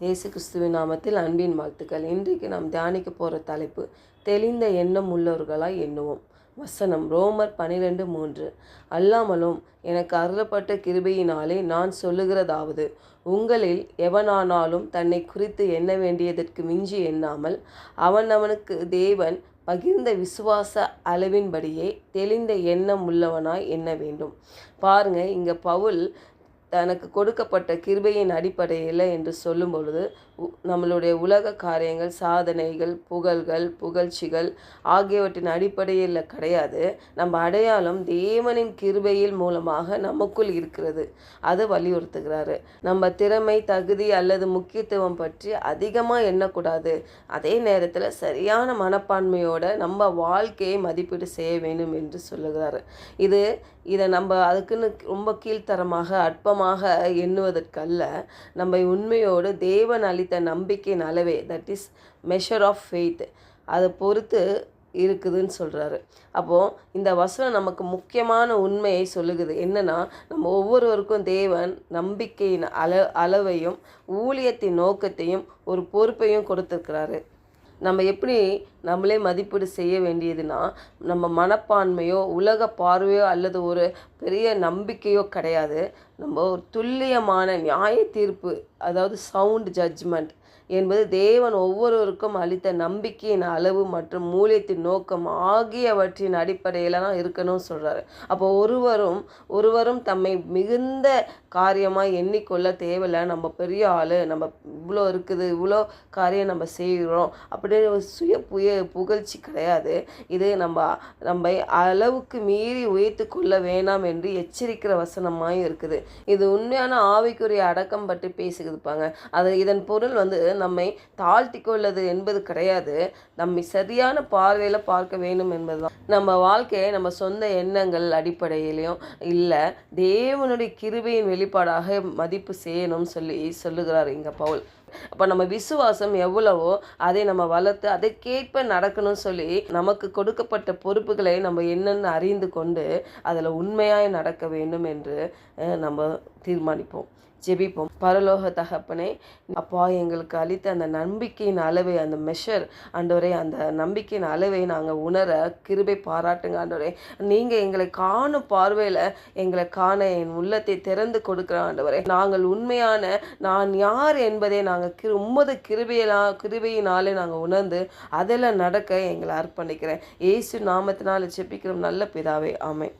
இயேசு கிறிஸ்துவின் நாமத்தில் அன்பின் வாழ்த்துக்கள். இன்றைக்கு நாம் தியானிக்க போகிற தலைப்பு தெளிந்த எண்ணம் உள்ளவர்களாய் எண்ணுவோம். வசனம் ரோமர் பனிரெண்டு மூன்று. அல்லாமலும் எனக்கு அருளப்பட்ட கிருபையினாலே நான் சொல்லுகிறதாவது உங்களில் எவனானாலும் தன்னை குறித்து எண்ண வேண்டியதற்கு மிஞ்சி எண்ணாமல் அவனவனுக்கு தேவன் பகிர்ந்த விசுவாச அளவின்படியே தெளிந்த எண்ணம் உள்ளவனாய் எண்ண வேண்டும். பாருங்க இங்கே பவுல் தனக்கு கொடுக்கப்பட்ட கிருபையின் அடிப்படையில் என்று சொல்லும் பொழுது நம்மளுடைய உலக காரியங்கள் சாதனைகள் புகழ்கள் புகழ்ச்சிகள் ஆகியவற்றின் அடிப்படையில் கிடையாது. நம்ம அடையாளம் தேவனின் கிருபையில் மூலமாக நமக்குள் இருக்கிறது. அதை வலியுறுத்துகிறாரு. நம்ம திறமை தகுதி அல்லது முக்கியத்துவம் பற்றி அதிகமாக எண்ணக்கூடாது. அதே நேரத்தில் சரியான மனப்பான்மையோட நம்ம வாழ்க்கையை மதிப்பீடு செய்ய வேண்டும் என்று சொல்லுகிறாரு. இது இதை நம்ம அதுக்குன்னு ரொம்ப கீழ்த்தரமாக அற்பமாக எண்ணுவதற்கல்ல நம்ம உண்மையோடு தேவன் அளித்த நம்பிக்கையின் அளவே that is measure of faith அதை பொறுத்து இருக்குதுன்னு சொல்கிறாரு அப்போது இந்த வசனம் நமக்கு முக்கியமான உண்மையை சொல்லுகுது. என்னென்னா நம்ம ஒவ்வொருவருக்கும் தேவன் நம்பிக்கையின் அள அளவையும் ஊழியத்தின் நோக்கத்தையும் ஒரு பொறுப்பையும் கொடுத்துருக்கிறாரு. நம்ம எப்படி நம்மளே மதிப்பீடு செய்ய வேண்டியதுன்னா நம்ம மனப்பான்மையோ உலக பார்வையோ அல்லது ஒரு பெரிய நம்பிக்கையோ கிடையாது. நம்ம ஒரு துல்லியமான நியாய தீர்ப்பு அதாவது சவுண்ட் ஜட்ஜ்மெண்ட் என்பது தேவன் ஒவ்வொருவருக்கும் அளித்த நம்பிக்கையின் அளவு மற்றும் மூலியத்தின் நோக்கம் ஆகியவற்றின் அடிப்படையில் தான் இருக்கணும்னு சொல்கிறாரு அப்போ ஒருவரும் ஒருவரும் தம்மை மிகுந்த காரியமாக எண்ணிக்கொள்ள தேவையில்ல. நம்ம பெரிய ஆள் நம்ம இவ்வளோ இருக்குது இவ்வளோ காரியம் நம்ம செய்கிறோம் அப்படின்னு ஒரு சுய புய புகழ்ச்சி கிடையாது. இது நம்ம நம்ம அளவுக்கு மீறி உயர்த்து கொள்ள வேணாம் என்று எச்சரிக்கிற வசனமாயும் இருக்குது. இது உண்மையான ஆவிக்குரிய அடக்கம் பற்றி பேசுகிறதுப்பாங்க. அது இதன் பொருள் வந்து நம்மை தாழ்த்தி கொள்ளது என்பது கிடையாது. நம்மை சரியான பார்வையில் பார்க்க வேண்டும் என்பதுதான். நம்ம வாழ்க்கையை நம்ம சொந்த எண்ணங்கள் அடிப்படையிலையும் இல்லை தேவனுடைய கிருபையின் வெளிப்பாடாக மதிப்பு செய்யணும்னு சொல்லி சொல்லுகிறார் இங்க பவுல். அப்போ நம்ம விசுவாசம் எவ்வளவோ அதை நம்ம வளர்த்து அதற்கேற்ப நடக்கணும்னு சொல்லி நமக்கு கொடுக்கப்பட்ட பொறுப்புகளை நம்ம என்னென்னு அறிந்து கொண்டு அதில் உண்மையாய் நடக்க வேண்டும் என்று நம்ம தீர்மானிப்போம். ஜெபிப்போம். பரலோக தகப்பனே அப்பா எங்களுக்கு அளித்த அந்த நம்பிக்கையின் அளவை அந்த மெஷர் ஆண்டவரே அந்த நம்பிக்கையின் அளவை நாங்கள் உணர கிருபை பாராட்டுங்க ஆண்டவரே. நீங்கள் எங்களை காணும் பார்வையில் எங்களை காண என் உள்ளத்தை திறந்து கொடுக்குற ஆண்டவரே. நாங்கள் உண்மையான நான் யார் என்பதை நாங்கள் கிரு உம்மது கிருபையெல்லாம் கிருபையினாலே நாங்கள் உணர்ந்து அதில் நடக்க எங்களை அர்ப்பணிக்கிறேன். ஏசு நாமத்தினால் செப்பிக்கிறோம் நல்ல பிதாவே ஆமை